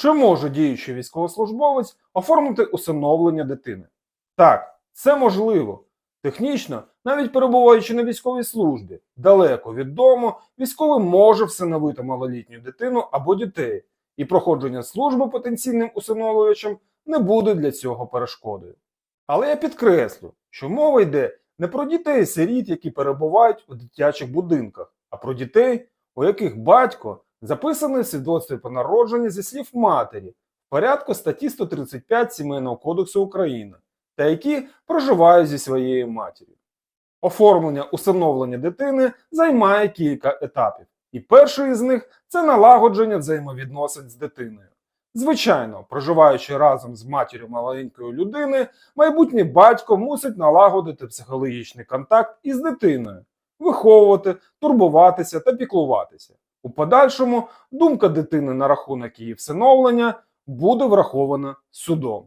Чи може діючий військовослужбовець оформити усиновлення дитини? Так, це можливо. Технічно, навіть перебуваючи на військовій службі, далеко від дому, військовий може всиновити малолітню дитину або дітей, і проходження служби потенційним усиновлювачем не буде для цього перешкодою. Але я підкреслю, що мова йде не про дітей сиріт, які перебувають у дитячих будинках, а про дітей, у яких батько записаний в свідоцтві про народження зі слів матері в порядку статті 135 Сімейного кодексу України та які проживають зі своєю матір'ю. Оформлення усиновлення дитини займає кілька етапів, і перший із них це налагодження взаємовідносин з дитиною. Звичайно, проживаючи разом з матір'ю маленької людини, майбутній батько мусить налагодити психологічний контакт із дитиною, виховувати, турбуватися та піклуватися. У подальшому думка дитини на рахунок її всиновлення буде врахована судом.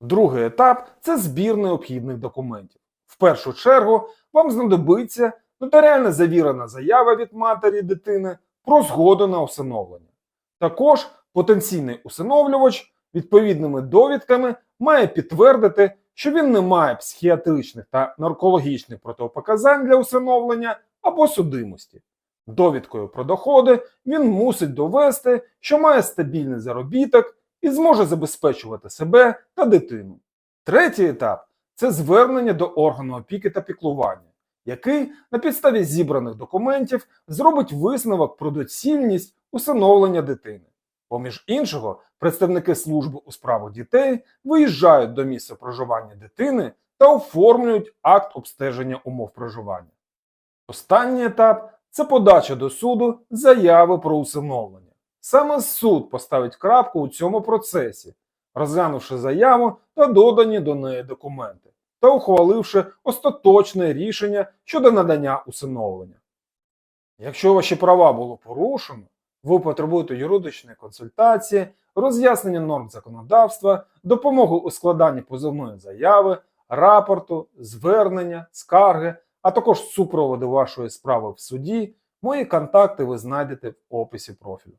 Другий етап це збір необхідних документів. В першу чергу вам знадобиться нотаріально завірена заява від матері дитини про згоду на усиновлення. Також потенційний усиновлювач відповідними довідками має підтвердити, що він не має психіатричних та наркологічних протипоказань для усиновлення або судимості. Довідкою про доходи він мусить довести, що має стабільний заробіток і зможе забезпечувати себе та дитину. Третій етап це звернення до органу опіки та піклування, який на підставі зібраних документів зробить висновок про доцільність усиновлення дитини. Поміж іншого, представники служби у справах дітей виїжджають до місця проживання дитини та оформлюють акт обстеження умов проживання. Останній етап це подача до суду заяви про усиновлення. Саме суд поставить крапку у цьому процесі, розглянувши заяву та додані до неї документи, та ухваливши остаточне рішення щодо надання усиновлення. Якщо ваші права було порушено, ви потребуєте юридичної консультації, роз'яснення норм законодавства, допомоги у складанні позовної заяви, рапорту, звернення, скарги, а також супроводу вашої справи в суді, мої контакти ви знайдете в описі профілю.